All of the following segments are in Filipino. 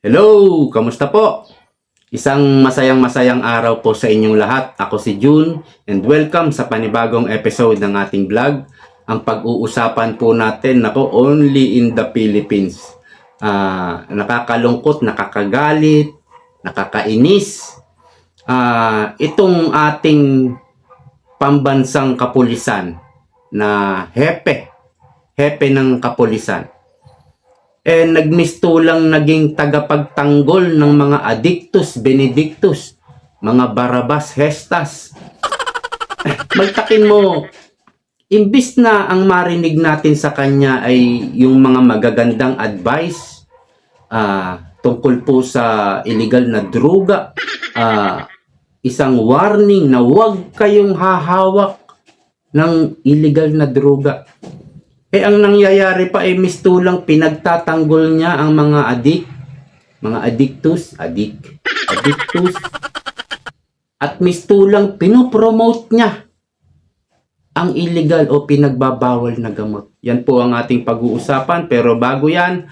Hello! Kamusta po? Isang masayang-masayang araw po sa inyong lahat. Ako si June and welcome sa panibagong episode ng ating vlog. Ang pag-uusapan po natin na po only in the Philippines. Ah, nakakalungkot, nakakagalit, nakakainis. Ah, itong ating pambansang kapulisan na hepe, hepe ng kapulisan eh nagmistulang naging tagapagtanggol ng mga addictus benedictus, mga barabas hestas. Magtakin mo, imbis na ang marinig natin sa kanya ay yung mga magagandang advice ah, tungkol po sa illegal na droga, ah, isang warning na huwag kayong hahawak ng illegal na droga. Eh ang nangyayari pa ay mistulang pinagtatanggol niya ang mga adik, mga addictus, adik, addictus, at mistulang pinopromote niya ang illegal o pinagbabawal na gamot. Yan po ang ating pag-uusapan pero bago yan,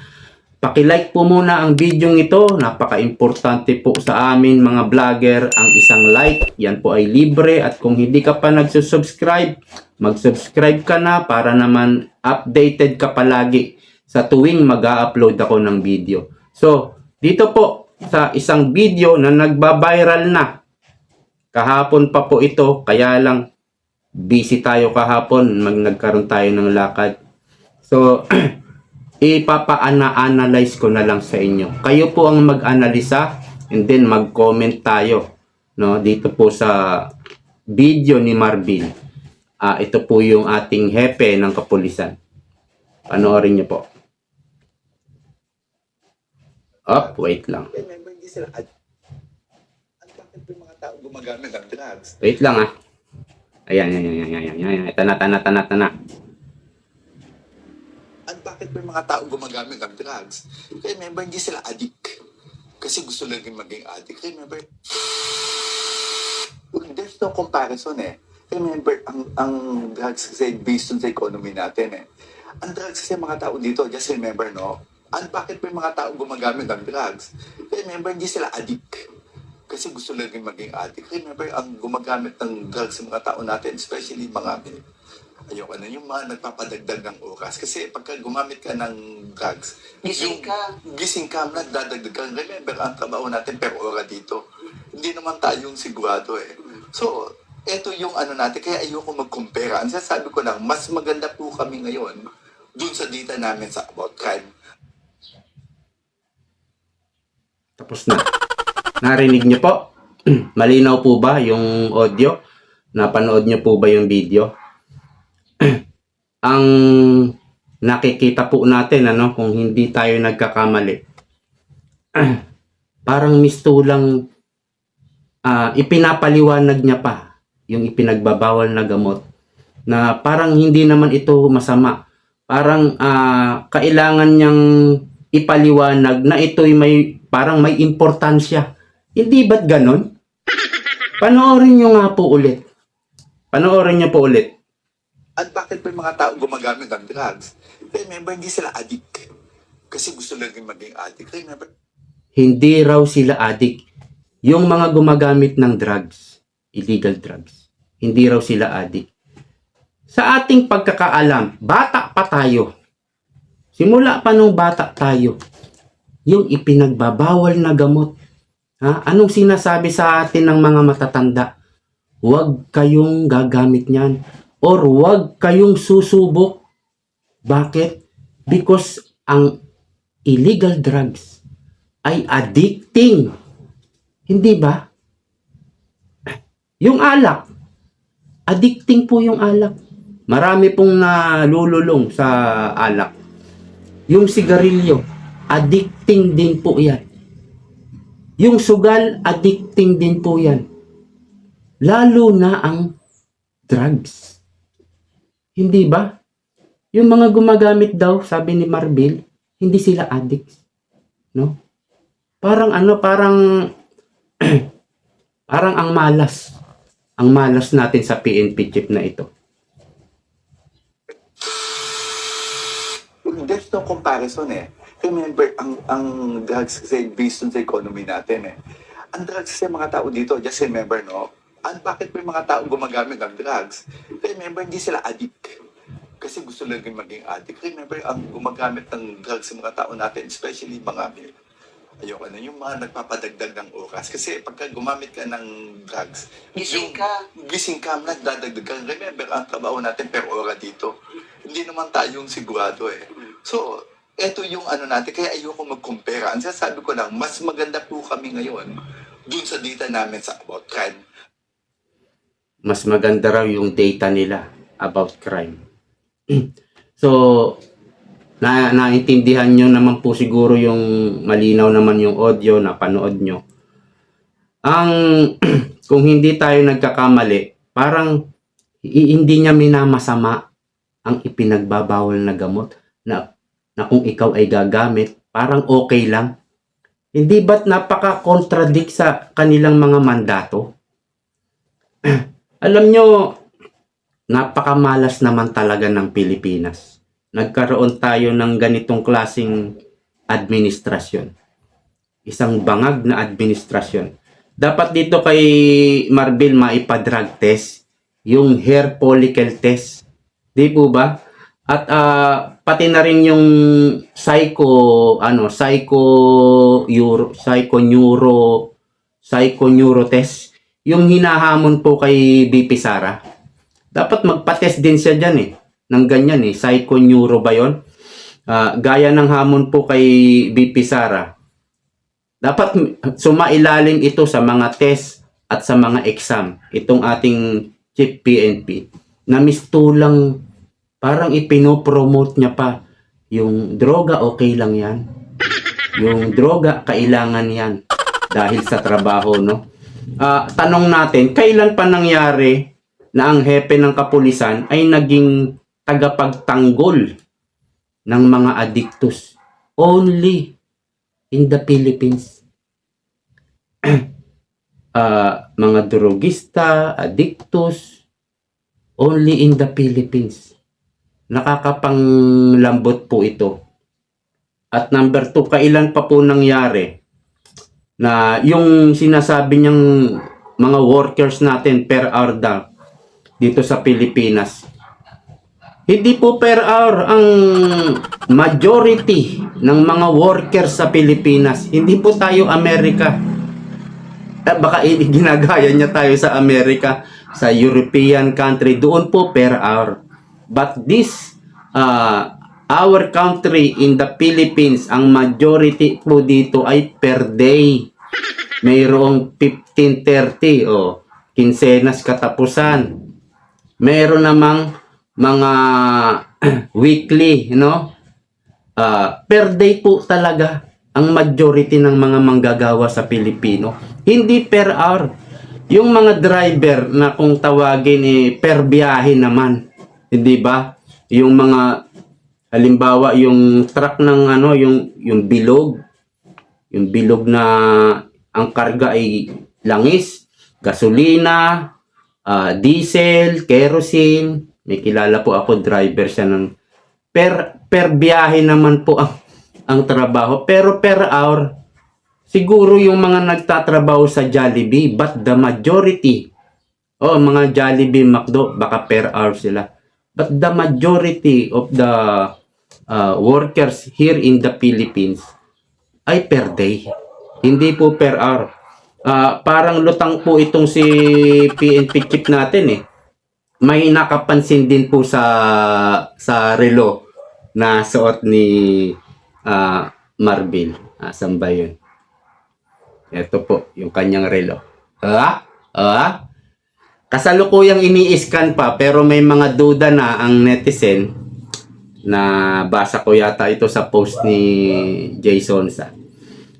Pakilike po muna ang video ito. Napaka-importante po sa amin mga vlogger ang isang like. Yan po ay libre at kung hindi ka pa nagsusubscribe, mag-subscribe ka na para naman updated ka palagi sa tuwing mag upload ako ng video. So, dito po sa isang video na nagba-viral na. Kahapon pa po ito, kaya lang busy tayo kahapon, mag nagkaroon tayo ng lakad. So, ipapa-analyze ko na lang sa inyo. Kayo po ang mag-analisa and then mag-comment tayo no dito po sa video ni Marvin. Ah, ito po yung ating hepe ng kapulisan. Panoorin niyo po. Up, wait lang. Eh, member, hindi sila ad... Ano bakit yung mga tao gumagamit ng drugs? Wait lang ah. Ayan, ayan, ayan, ayan, ayan, ayan. Tana, tana, tana, tana. At bakit yung mga tao gumagamit ng drugs? Remember, hindi sila addict. Kasi gusto lang yung maging addict. Remember, there's no comparison eh. Remember, ang, ang drugs kasi based on sa economy natin eh. Ang drugs kasi mga tao dito, just remember no, ang bakit yung mga tao gumagamit ng drugs? Remember, hindi sila addict. Kasi gusto lang yung maging addict. Remember, ang gumagamit ng drugs sa mga tao natin, especially mga ayoko na, yung mga nagpapadagdag ng oras. Kasi pagka gumamit ka ng drugs, Gising ka. Gising ka, nagdadagdag ka. Remember, ang trabaho natin per ora dito. Hindi naman tayong sigurado eh. So, eto yung ano natin, kaya ayoko mag-compare. Ang sasabi ko lang, mas maganda po kami ngayon dun sa data namin sa about crime. Tapos na. Narinig niyo po? Malinaw po ba yung audio? Napanood niyo po ba yung video? ang nakikita po natin ano kung hindi tayo nagkakamali. Parang mistulang ah, ipinapaliwanag niya pa yung ipinagbabawal na gamot na parang hindi naman ito masama. Parang ah, kailangan niyang ipaliwanag na ito'y may parang may importansya. Hindi ba't ganon? Panoorin nyo nga po ulit. Panoorin nyo po ulit. At bakit pa yung mga tao gumagamit ng drugs? Remember, hindi sila addict. Kasi gusto lang yung maging addict. Remember, Hindi raw sila adik. Yung mga gumagamit ng drugs, illegal drugs, hindi raw sila adik. Sa ating pagkakaalam, bata pa tayo. Simula pa nung bata tayo, yung ipinagbabawal na gamot. Ha? Anong sinasabi sa atin ng mga matatanda? Huwag kayong gagamit niyan or huwag kayong susubok. Bakit? Because ang illegal drugs ay addicting. Hindi ba? Yung alak, addicting po yung alak. Marami pong nalululong sa alak. Yung sigarilyo, addicting din po yan. Yung sugal, addicting din po yan. Lalo na ang drugs. Hindi ba? Yung mga gumagamit daw, sabi ni Marbil, hindi sila addicts. No? Parang ano, parang parang ang malas. Ang malas natin sa PNP chip na ito. there's no comparison eh. Remember, ang, ang drugs kasi based on sa economy natin eh. Ang drugs kasi mga tao dito, just remember, no? Ang bakit may mga tao gumagamit ng drugs? Remember, hindi sila addict. Kasi gusto lang maging addict. Remember, ang gumagamit ng drugs sa mga tao natin, especially mga ayoko na, yung mga nagpapadagdag ng oras. Kasi pagka gumamit ka ng drugs, Gising ka. gising ka, nagdadagdag ka. Remember, ang trabaho natin per ora dito. Hindi naman tayong sigurado eh. So, eto yung ano natin, kaya ayoko mag-compare. Ang sasabi ko lang, mas maganda po kami ngayon dun sa data namin sa about crime. Mas maganda raw yung data nila about crime. so, na naintindihan nyo naman po siguro yung malinaw naman yung audio na panood nyo. Ang kung hindi tayo nagkakamali, parang hindi niya minamasama ang ipinagbabawal na gamot na, na kung ikaw ay gagamit, parang okay lang. Hindi ba't napaka-contradict sa kanilang mga mandato? Alam nyo, napakamalas naman talaga ng Pilipinas. Nagkaroon tayo ng ganitong klasing administrasyon. Isang bangag na administrasyon. Dapat dito kay Marbil maipa-drug test, yung hair follicle test. Di po ba? At ah, pati na rin yung psycho ano, psycho euro, psycho neuro, psycho neuro test yung hinahamon po kay BP Sara. Dapat magpa-test din siya dyan eh. Ng ganyan eh. Psychoneuro ba yun? Ah, gaya ng hamon po kay BP Sara. Dapat sumailalim ito sa mga test at sa mga exam. Itong ating chief PNP. Na mistulang parang ipinopromote niya pa. Yung droga okay lang yan. Yung droga kailangan yan. Dahil sa trabaho, no? Ah, tanong natin, kailan pa nangyari na ang hepe ng kapulisan ay naging tagapagtanggol ng mga adictus? Only in the Philippines. Ah, mga drogista, addictus, only in the Philippines. Nakakapanglambot po ito. At number two, kailan pa po nangyari na yung sinasabi niyang mga workers natin per hour daw dito sa Pilipinas. Hindi po per hour ang majority ng mga workers sa Pilipinas. Hindi po tayo Amerika. Eh, baka ginagaya niya tayo sa Amerika, sa European country. Doon po per hour. But this, uh, our country in the Philippines, ang majority po dito ay per day. Mayroong 15.30 o kinsenas katapusan. Meron namang mga weekly, no? Ah, per day po talaga ang majority ng mga manggagawa sa Pilipino. Hindi per hour. Yung mga driver na kung tawagin eh, per biyahe naman. Hindi ba? Yung mga halimbawa yung truck ng ano, yung yung bilog, yung bilog na ang karga ay langis, gasolina, ah, diesel, kerosene. May kilala po ako driver siya ng per per biyahe naman po ang ang trabaho. Pero per hour siguro yung mga nagtatrabaho sa Jollibee but the majority oh mga Jollibee McDo baka per hour sila. But the majority of the uh, workers here in the Philippines ay per day. Hindi po per hour. Ah, parang lutang po itong si PNP chip natin eh may nakapansin din po sa sa relo na suot ni ah, Marbil. Asan ba yun? Ito po, yung kanyang relo. Ah? Ah? Kasalukuyang ini-scan pa pero may mga duda na ang netizen na basa ko yata ito sa post ni Jason sa.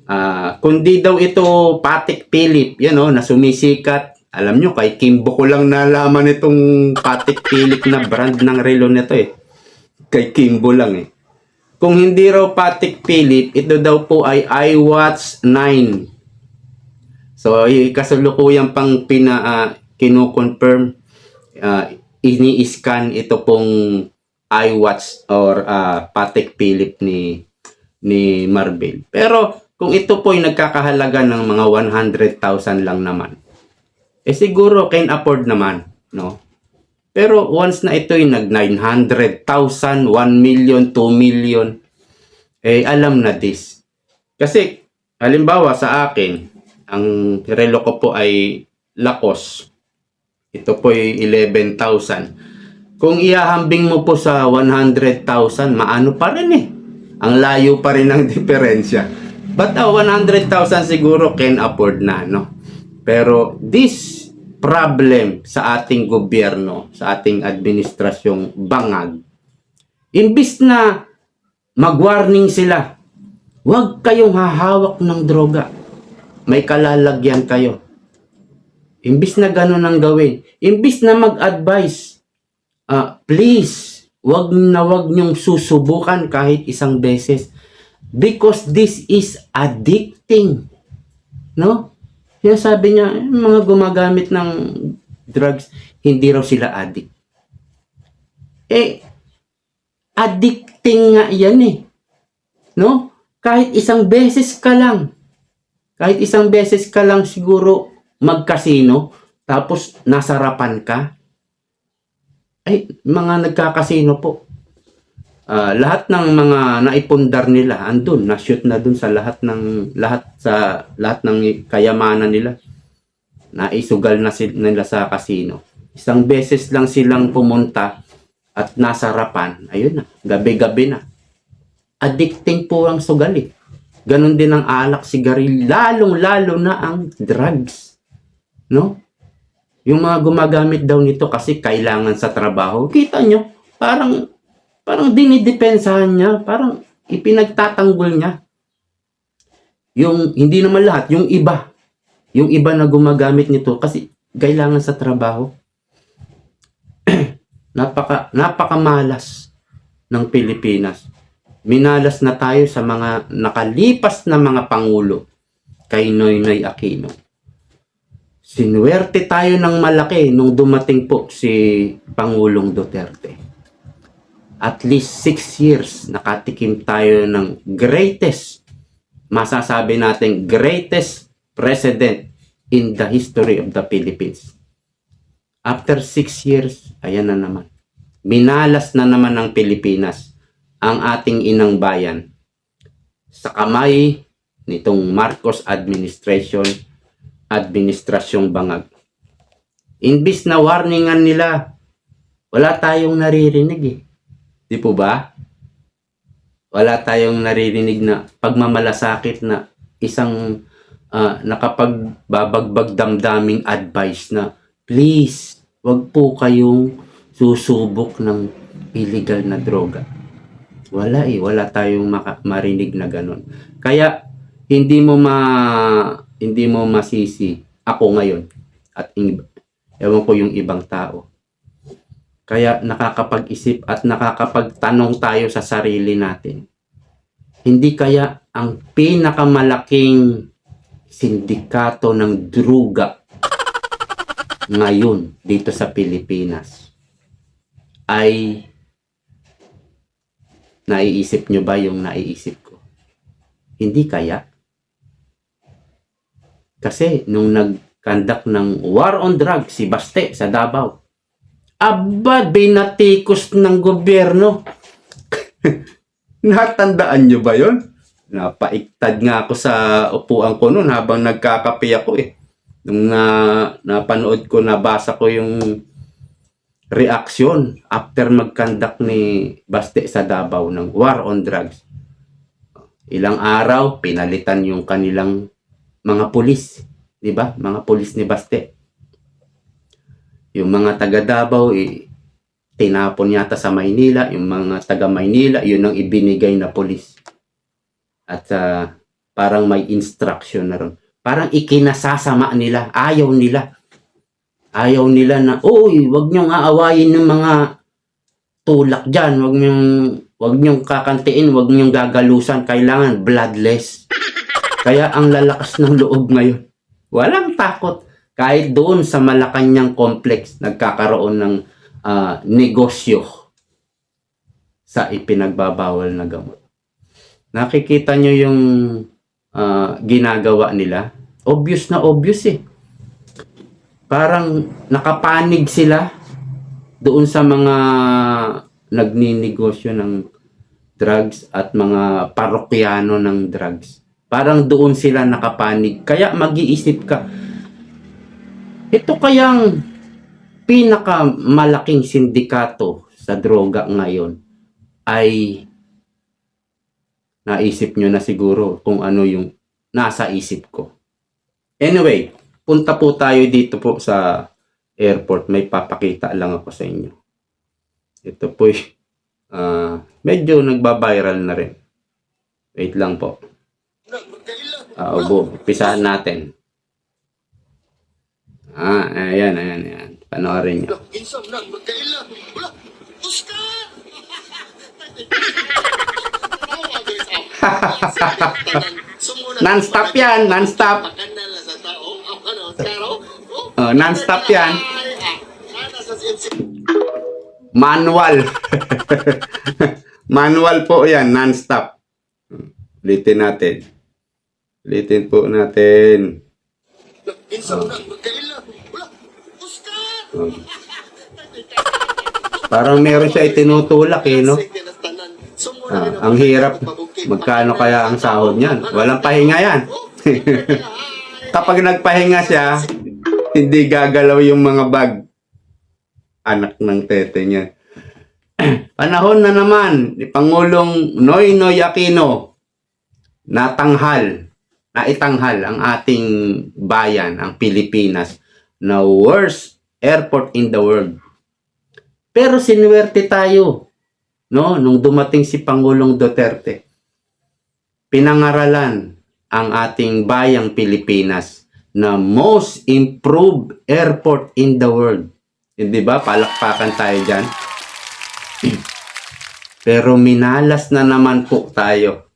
Ah, kundi daw ito Patek Philip, yan oh, na sumisikat. Alam nyo, kay Kimbo ko lang nalaman itong Patek Philip na brand ng relo nito eh. Kay Kimbo lang eh. Kung hindi raw Patek Philip, ito daw po ay iWatch 9. So, i- kasalukuyan pang pina, ah, kino-confirm, ah, ini-scan ito pong iWatch or ah, Patek Philip ni ni Marvel. Pero kung ito po ay nagkakahalaga ng mga 100,000 lang naman, eh siguro can afford naman, no? Pero once na ito ay nag 900,000, 1 million, 2 million, eh alam na this. Kasi halimbawa sa akin, ang relo ko po ay Lacoste. Ito po ay 11,000. Kung ihahambing mo po sa 100,000, maano pa rin eh. Ang layo pa rin ng diferensya. But uh, 100,000 siguro can afford na, no? Pero this problem sa ating gobyerno, sa ating administrasyong bangag, imbis na mag-warning sila, huwag kayong hahawak ng droga. May kalalagyan kayo. Imbis na ganun ang gawin, imbis na mag-advise, ah, please, wag na wag niyong susubukan kahit isang beses. Because this is addicting. No? Kaya sabi niya, "Eh, mga gumagamit ng drugs, hindi raw sila addict. Eh, addicting nga yan eh. No? Kahit isang beses ka lang, kahit isang beses ka lang siguro magkasino, tapos nasarapan ka, ay, mga nagkakasino po. Ah, lahat ng mga naipundar nila andun, na-shoot na dun sa lahat ng lahat sa lahat ng kayamanan nila. Naisugal na sila nila sa kasino. Isang beses lang silang pumunta at nasarapan. Ayun na, gabi-gabi na. Addicting po ang sugal eh. Ganon din ang alak, sigarilyo, lalong-lalo na ang drugs. No? Yung mga gumagamit daw nito kasi kailangan sa trabaho. Kita nyo, parang parang dinidepensahan niya, parang ipinagtatanggol niya. Yung hindi naman lahat, yung iba. Yung iba na gumagamit nito kasi kailangan sa trabaho. napaka napakamalas ng Pilipinas. Minalas na tayo sa mga nakalipas na mga pangulo kay Noynoy Aquino. Sinuwerte tayo ng malaki nung dumating po si Pangulong Duterte. At least six years nakatikim tayo ng greatest, masasabi natin greatest president in the history of the Philippines. After six years, ayan na naman. Minalas na naman ng Pilipinas ang ating inang bayan sa kamay nitong Marcos administration administrasyong bangag. Imbis na warningan nila, wala tayong naririnig eh. Di po ba? Wala tayong naririnig na pagmamalasakit na isang ah, nakapagbabagbag damdaming advice na please, wag po kayong susubok ng illegal na droga. Wala eh, wala tayong marinig na ganun. Kaya hindi mo ma hindi mo masisi ako ngayon at ewan ko yung ibang tao. Kaya nakakapag-isip at nakakapagtanong tayo sa sarili natin. Hindi kaya ang pinakamalaking sindikato ng druga ngayon dito sa Pilipinas ay naiisip nyo ba yung naiisip ko? Hindi kaya? Kasi nung nag-conduct ng war on drugs si Baste sa Davao, aba, binatikos ng gobyerno. Natandaan nyo ba yon? Napaiktad nga ako sa upuan ko noon habang nagkakape ako eh. Nung na, napanood ko, nabasa ko yung reaksyon after mag-conduct ni Baste sa Davao ng war on drugs. Ilang araw, pinalitan yung kanilang mga pulis, 'di ba? Mga pulis ni Baste. Yung mga taga Davao eh, tinapon yata sa Maynila, yung mga taga Maynila, yun ang ibinigay na pulis. At ah, parang may instruction na ron. Parang ikinasasama nila, ayaw nila. Ayaw nila na, uy, wag niyong aawayin ng mga tulak dyan, wag niyong, wag niyong kakantiin, wag niyong gagalusan, kailangan bloodless. Kaya ang lalakas ng loob ngayon. Walang takot. Kahit doon sa Malacanang complex, nagkakaroon ng ah, negosyo sa ipinagbabawal na gamot. Nakikita nyo yung ah, ginagawa nila. Obvious na obvious eh. Parang nakapanig sila doon sa mga nagninegosyo ng drugs at mga parokyano ng drugs. Parang doon sila nakapanig. Kaya mag-iisip ka, ito kayang pinakamalaking sindikato sa droga ngayon ay naisip nyo na siguro kung ano yung nasa isip ko. Anyway, punta po tayo dito po sa airport. May papakita lang ako sa inyo. Ito po ah medyo nagba-viral na rin. Wait lang po. Ah, ubo. Pisahan natin. Ah, ayan, ayan, ayan. Panoorin nyo. Insam na magkaila. Wala. Uska! Non-stop yan, non-stop. Oh, non-stop yan. Manual. Manual po yan, non-stop. Ulitin natin. Ulitin po natin. Insam na magkaila. Wala. Uska! Oh. Parang meron siya itinutulak eh, no? Ah, ang hirap. Magkano kaya ang sahod niyan? Walang pahinga yan. Kapag nagpahinga siya, hindi gagalaw yung mga bag. Anak ng tete niya. Panahon na naman ni Pangulong Noynoy Aquino natanghal, naitanghal ang ating bayan, ang Pilipinas, na worst airport in the world. Pero sinuwerte tayo, no? Nung dumating si Pangulong Duterte, pinangaralan ang ating bayang Pilipinas na most improved airport in the world. Hindi ba? Palakpakan tayo dyan. Pero minalas na naman po tayo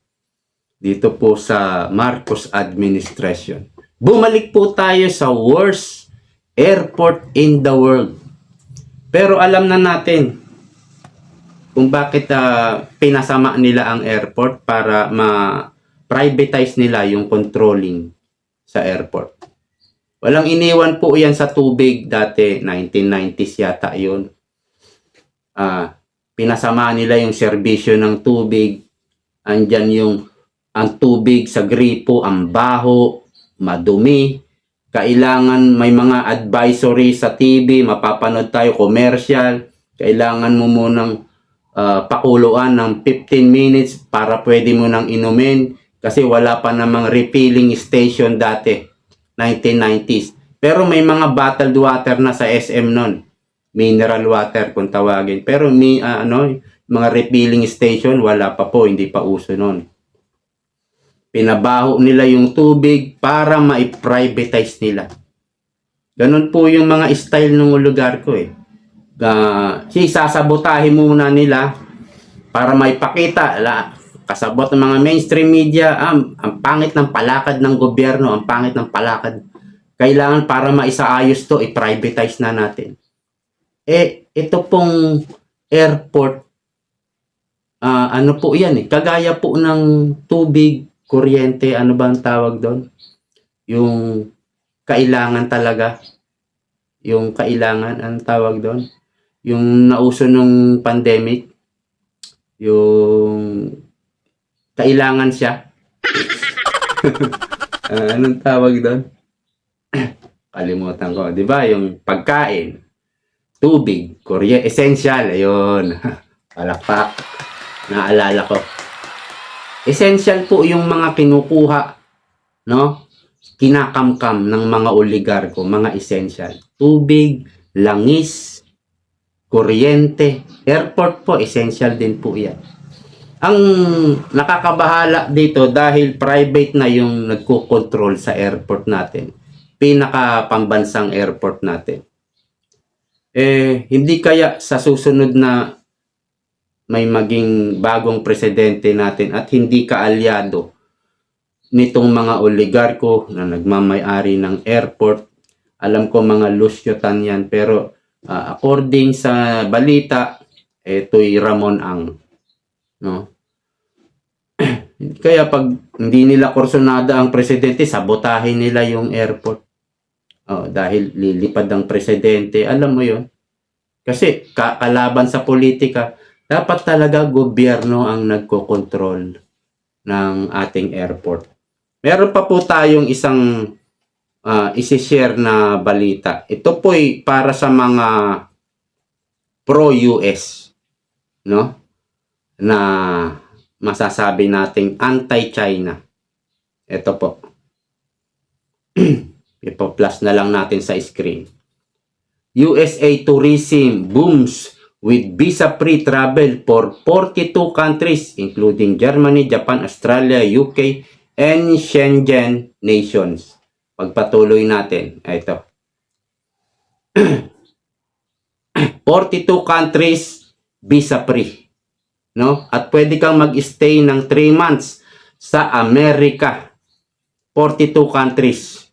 dito po sa Marcos administration. Bumalik po tayo sa worst airport in the world. Pero alam na natin kung bakit ah, pinasama nila ang airport para ma-privatize nila yung controlling sa airport. Walang iniwan po yan sa tubig dati, 1990s yata yun. Ah, pinasama nila yung serbisyo ng tubig. Andyan yung ang tubig sa gripo, ang baho, madumi. Kailangan may mga advisory sa TV, mapapanood tayo commercial. Kailangan mo munang ah, pakuluan ng 15 minutes para pwede mo nang inumin kasi wala pa namang refilling station dati, 1990s. Pero may mga bottled water na sa SM nun. Mineral water kung tawagin. Pero may ah, ano, mga refilling station wala pa po, hindi pa uso nun pinabaho nila yung tubig para ma-privatize nila. Ganun po yung mga style ng lugar ko eh. Uh, sasabotahin muna nila para maipakita la, kasabot ng mga mainstream media ah, ang pangit ng palakad ng gobyerno, ang pangit ng palakad. Kailangan para maisaayos to, i-privatize na natin. Eh, ito pong airport, ah, ano po yan eh, kagaya po ng tubig, kuryente, ano ba ang tawag doon? Yung kailangan talaga. Yung kailangan, anong tawag doon? Yung nauso nung pandemic. Yung kailangan siya. Ah, anong tawag doon? Kalimutan ko. Di ba? Yung pagkain, tubig, kuryente, essential. Ayun. Palakpak. Naalala ko. Essential po yung mga kinukuha, no? Kinakamkam ng mga oligarko, mga essential. Tubig, langis, kuryente, airport po, essential din po yan. Ang nakakabahala dito dahil private na yung nagko-control sa airport natin. Pinaka pambansang airport natin. Eh, hindi kaya sa susunod na may maging bagong presidente natin at hindi kaalyado nitong mga oligarko na nagmamayari ng airport. Alam ko mga lusyotan yan pero ah, according sa balita, ito'y Ramon Ang. No? Kaya pag hindi nila kursonada ang presidente, sabotahin nila yung airport. Oh, dahil lilipad ang presidente, alam mo yon. Kasi ka- kalaban sa politika, dapat talaga gobyerno ang nagkokontrol ng ating airport. Meron pa po tayong isang uh, isi-share na balita. Ito po'y para sa mga pro-US, no? Na masasabi nating anti-China. Ito po. Ipo-plus na lang natin sa screen. USA tourism booms with visa-free travel for 42 countries including Germany, Japan, Australia, UK, and Shenzhen nations. Pagpatuloy natin. Ito. 42 countries visa-free. No? At pwede kang mag-stay ng 3 months sa Amerika. 42 countries.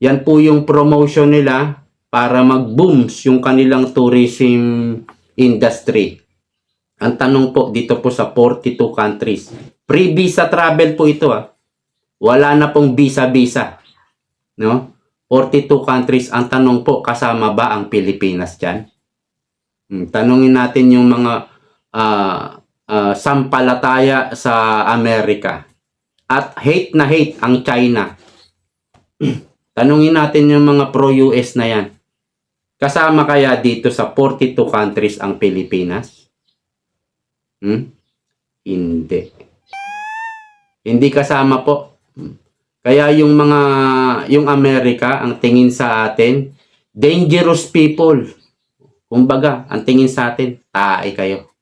Yan po yung promotion nila para mag-booms yung kanilang tourism industry. Ang tanong po dito po sa 42 countries. Free visa travel po ito ah. Wala na pong visa-visa. No? 42 countries. Ang tanong po, kasama ba ang Pilipinas dyan? Hmm, tanungin natin yung mga ah, ah, sampalataya sa Amerika. At hate na hate ang China. Tanungin natin yung mga pro-US na yan. Kasama kaya dito sa 42 countries ang Pilipinas? Hmm? Hindi. Hindi kasama po. Hmm. Kaya yung mga, yung Amerika, ang tingin sa atin, dangerous people. Kumbaga, ang tingin sa atin, tae kayo.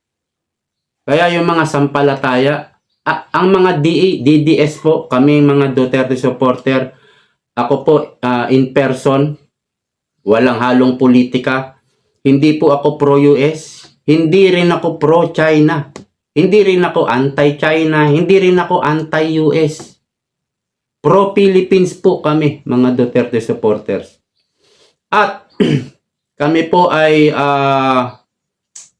Kaya yung mga sampalataya, a- ang mga DE, DDS po, kami mga Duterte supporter, ako po ah, in person, walang halong politika. Hindi po ako pro-US, hindi rin ako pro-China. Hindi rin ako anti-China, hindi rin ako anti-US. Pro-Philippines po kami, mga Duterte supporters. At kami po ay ah,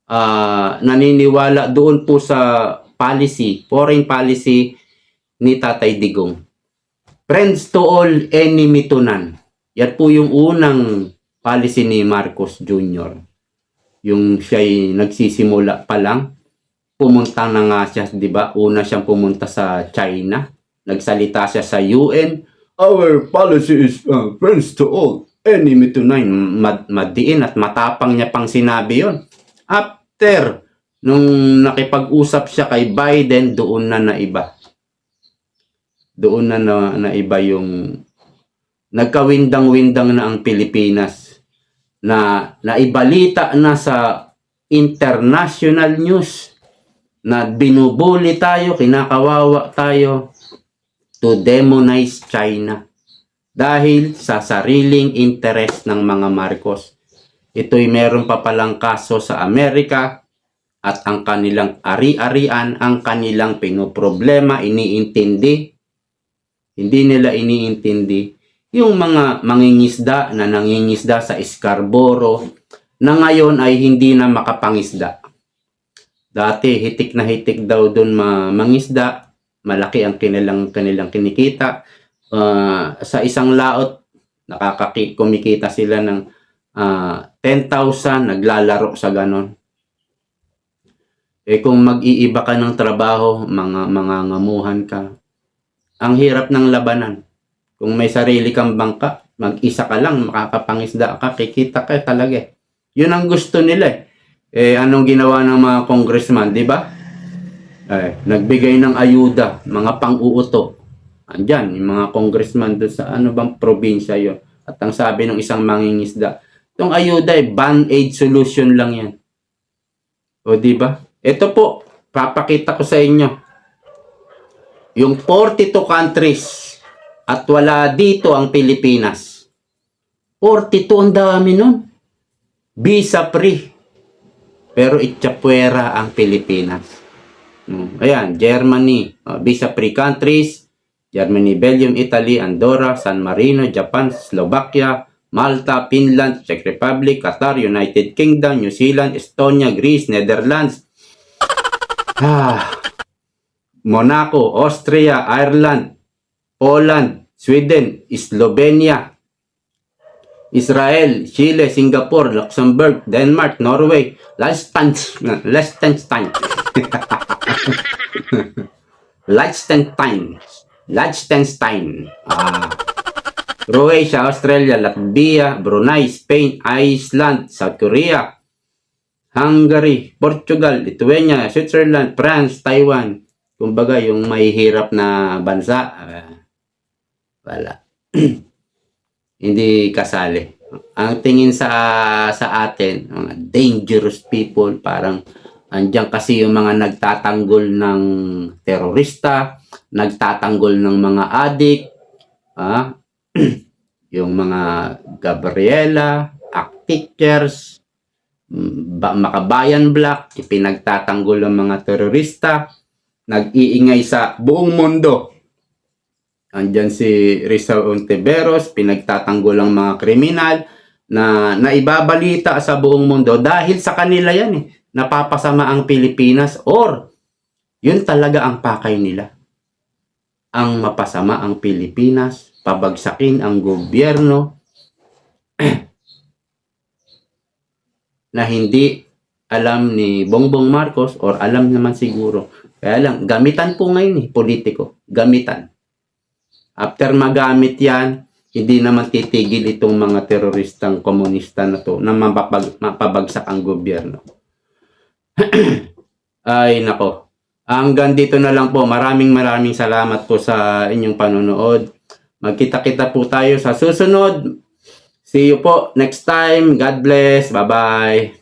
ah, naniniwala doon po sa policy, foreign policy ni Tatay Digong. Friends to all, enemy to none. Yan po yung unang policy ni Marcos Jr. Yung siya'y nagsisimula pa lang, pumunta na nga siya, di ba? Una siyang pumunta sa China. Nagsalita siya sa UN. Our policy is uh, friends to all, enemy to none. Mad madiin at matapang niya pang sinabi yon. After, nung nakipag-usap siya kay Biden, doon na naiba doon na, na naiba yung nagkawindang-windang na ang Pilipinas na naibalita na sa international news na binubuli tayo, kinakawawa tayo to demonize China dahil sa sariling interest ng mga Marcos. Ito'y meron pa palang kaso sa Amerika at ang kanilang ari-arian, ang kanilang pinoproblema, iniintindi, hindi nila iniintindi yung mga mangingisda na nangingisda sa Scarborough na ngayon ay hindi na makapangisda. Dati hitik na hitik daw doon ma mangisda, malaki ang kanilang kanilang kinikita. Ah, sa isang laot nakakaki kumikita sila ng ah, 10,000 naglalaro sa ganon. Eh kung mag-iiba ka ng trabaho, mga mga ngamuhan ka, ang hirap ng labanan. Kung may sarili kang bangka, mag-isa ka lang, makakapangisda ka, kikita ka talaga. eh. Yun ang gusto nila eh. Eh, anong ginawa ng mga congressman, di ba? Eh, nagbigay ng ayuda, mga pang-uuto. Andyan, yung mga congressman doon sa ano bang probinsya yon At ang sabi ng isang mangingisda, itong ayuda eh, band-aid solution lang yan. O di ba? Ito po, papakita ko sa inyo yung 42 countries at wala dito ang Pilipinas. 42 ang dami nun. Visa free. Pero itchapwera ang Pilipinas. Ayan, Germany, uh, visa free countries. Germany, Belgium, Italy, Andorra, San Marino, Japan, Slovakia, Malta, Finland, Czech Republic, Qatar, United Kingdom, New Zealand, Estonia, Greece, Netherlands. Ah, Monaco, Austria, Ireland, Poland, Sweden, Slovenia, Israel, Chile, Singapore, Luxembourg, Denmark, Norway, Liechtenstein, Liechtenstein, Liechtenstein, Liechtenstein, ah, Croatia, Australia, Latvia, Brunei, Spain, Iceland, South Korea, Hungary, Portugal, Lithuania, Switzerland, France, Taiwan. Kumbaga, yung mahihirap na bansa, ah, wala. Hindi kasali. Ang tingin sa sa atin, mga dangerous people, parang andyan kasi yung mga nagtatanggol ng terorista, nagtatanggol ng mga adik, ah, yung mga Gabriela, act mm, ba, makabayan black, ipinagtatanggol ng mga terorista, nag-iingay sa buong mundo. Andyan si Rizal Ontiveros, pinagtatanggol ang mga kriminal na naibabalita sa buong mundo dahil sa kanila yan eh. Napapasama ang Pilipinas or yun talaga ang pakay nila. Ang mapasama ang Pilipinas, pabagsakin ang gobyerno na hindi alam ni Bongbong Marcos or alam naman siguro. Kaya lang, gamitan po ngayon eh, politiko. Gamitan. After magamit yan, hindi naman titigil itong mga teroristang komunista na to na mapapag, mapabagsak ang gobyerno. Ay, nako. Hanggang dito na lang po. Maraming maraming salamat po sa inyong panonood. Magkita-kita po tayo sa susunod. See you po next time. God bless. Bye-bye.